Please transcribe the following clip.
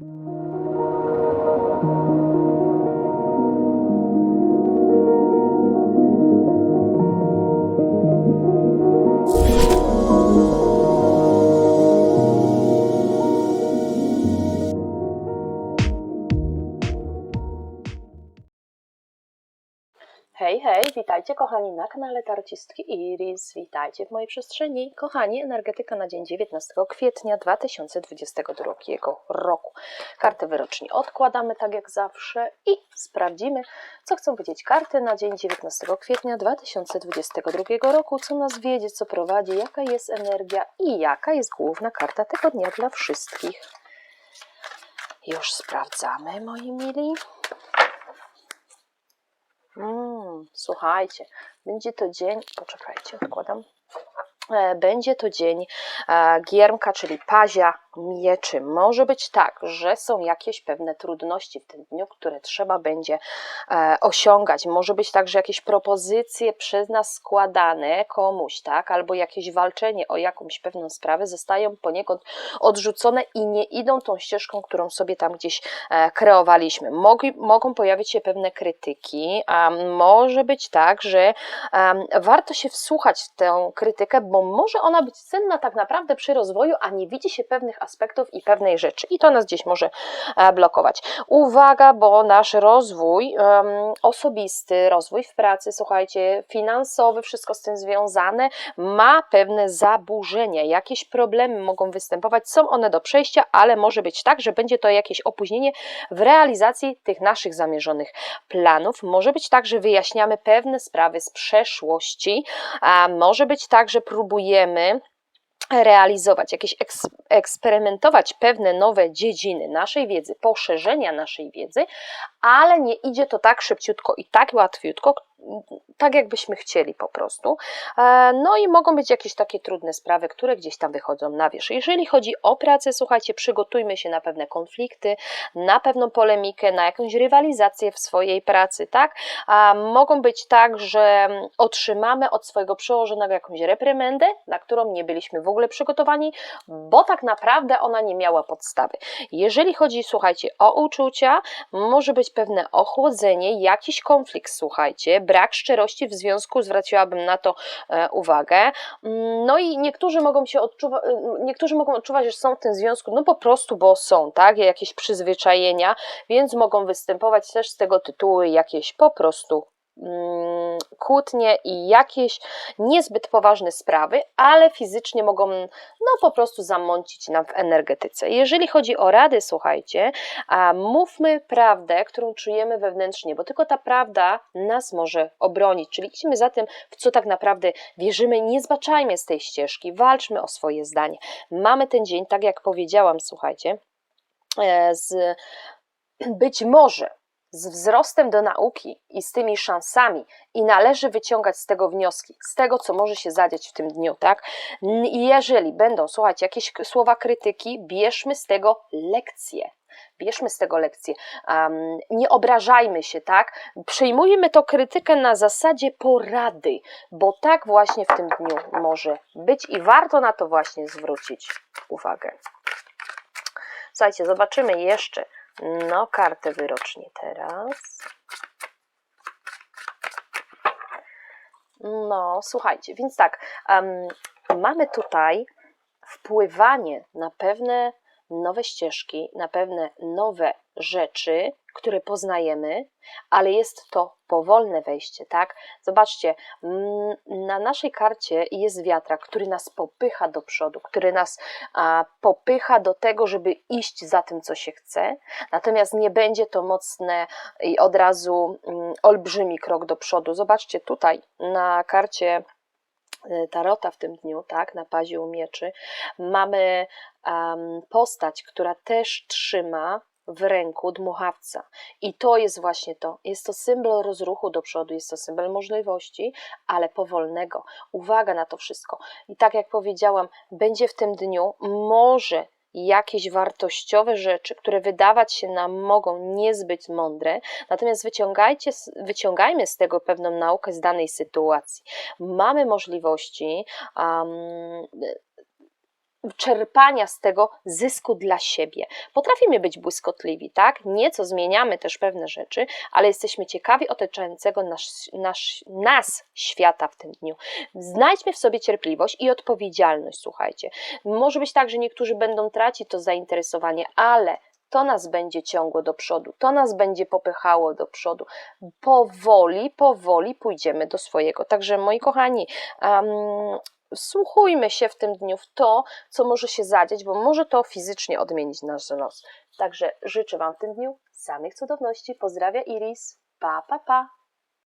you Hej, hej, witajcie kochani na kanale Tarcistki Iris, witajcie w mojej przestrzeni. Kochani, energetyka na dzień 19 kwietnia 2022 roku. Karty wyroczni odkładamy tak jak zawsze i sprawdzimy, co chcą powiedzieć karty na dzień 19 kwietnia 2022 roku, co nas wiedzie, co prowadzi, jaka jest energia i jaka jest główna karta tego dnia dla wszystkich. Już sprawdzamy, moi mili. Mm, słuchajcie, będzie to dzień. Poczekajcie, odkładam. E, Będzie to dzień e, giermka, czyli pazia mieczy. Może być tak, że są jakieś pewne trudności w tym dniu, które trzeba będzie e, osiągać. Może być tak, że jakieś propozycje przez nas składane komuś, tak, albo jakieś walczenie o jakąś pewną sprawę zostają poniekąd odrzucone i nie idą tą ścieżką, którą sobie tam gdzieś e, kreowaliśmy. Mogą pojawić się pewne krytyki, a może być tak, że em, warto się wsłuchać w tę krytykę, bo może ona być cenna tak naprawdę przy rozwoju, a nie widzi się pewnych aspektów i pewnej rzeczy i to nas gdzieś może e, blokować. Uwaga, bo nasz rozwój osobisty, rozwój w pracy, słuchajcie, finansowy, wszystko z tym związane, ma pewne zaburzenia, jakieś problemy mogą występować, są one do przejścia, ale może być tak, że będzie to jakieś opóźnienie w realizacji tych naszych zamierzonych planów. Może być tak, że wyjaśniamy pewne sprawy z przeszłości, a może być tak, że próbujemy realizować, jakieś eks, eksperymentować pewne nowe dziedziny naszej wiedzy, poszerzenia naszej wiedzy, ale nie idzie to tak szybciutko i tak łatwiutko, tak jakbyśmy chcieli po prostu. E, No i mogą być jakieś takie trudne sprawy, które gdzieś tam wychodzą na wierzch. Jeżeli chodzi o pracę, słuchajcie, przygotujmy się na pewne konflikty, na pewną polemikę, na jakąś rywalizację w swojej pracy, tak? A mogą być tak, że otrzymamy od swojego przełożonego jakąś reprymendę, na którą nie byliśmy w ogóle przygotowani, bo tak naprawdę ona nie miała podstawy. Jeżeli chodzi, słuchajcie, o uczucia, może być pewne ochłodzenie, jakiś konflikt, słuchajcie, brak szczerości w związku, zwróciłabym na to e, uwagę. Mm, No i niektórzy mogą się odczuwać, niektórzy mogą odczuwać, że są w tym związku, no po prostu, bo są, tak, jakieś przyzwyczajenia, więc mogą występować też z tego tytułu jakieś po prostu kłótnie i jakieś niezbyt poważne sprawy, ale fizycznie mogą no po prostu zamącić nam w energetyce. Jeżeli chodzi o rady, słuchajcie, a mówmy prawdę, którą czujemy wewnętrznie, bo tylko ta prawda nas może obronić, czyli idźmy za tym, w co tak naprawdę wierzymy, nie zbaczajmy z tej ścieżki, walczmy o swoje zdanie. Mamy ten dzień, tak jak powiedziałam, słuchajcie, e, z być może z wzrostem do nauki i z tymi szansami i należy wyciągać z tego wnioski, z tego, co może się zadziać w tym dniu, tak? I jeżeli będą, słuchajcie, jakieś słowa krytyki, bierzmy z tego lekcje. Bierzmy z tego lekcję. Um, nie obrażajmy się, tak? Przyjmujmy to krytykę na zasadzie porady, bo tak właśnie w tym dniu może być i warto na to właśnie zwrócić uwagę. Słuchajcie, zobaczymy jeszcze no, kartę wyrocznie teraz. No, słuchajcie, więc tak, em, mamy tutaj wpływanie na pewne nowe ścieżki, na pewne nowe rzeczy, które poznajemy, ale jest to powolne wejście, tak? Zobaczcie, na naszej karcie jest wiatrak, który nas popycha do przodu, który nas a, popycha do tego, żeby iść za tym, co się chce, natomiast nie będzie to mocne i od razu mm, olbrzymi krok do przodu. Zobaczcie tutaj na karcie y, Tarota w tym dniu, tak, na pazie u mieczy, mamy em, postać, która też trzyma w ręku dmuchawca. I to jest właśnie to. Jest to symbol rozruchu do przodu, jest to symbol możliwości, ale powolnego. Uwaga na to wszystko. I tak jak powiedziałam, będzie w tym dniu może jakieś wartościowe rzeczy, które wydawać się nam mogą niezbyt mądre, natomiast wyciągajcie, wyciągajmy z tego pewną naukę z danej sytuacji. Mamy możliwości um, czerpania z tego zysku dla siebie. Potrafimy być błyskotliwi, tak? Nieco zmieniamy też pewne rzeczy, ale jesteśmy ciekawi otaczającego nas, nas, nas świata w tym dniu. Znajdźmy w sobie cierpliwość i odpowiedzialność, słuchajcie. Może być tak, że niektórzy będą tracić to zainteresowanie, ale to nas będzie ciągło do przodu, to nas będzie popychało do przodu. Powoli, powoli pójdziemy do swojego. Także moi kochani, um, wsłuchujmy się w tym dniu w to, co może się zadzieć, bo może to fizycznie odmienić nasz los. Także życzę Wam w tym dniu samych cudowności. Pozdrawia Iris. Pa, pa, pa.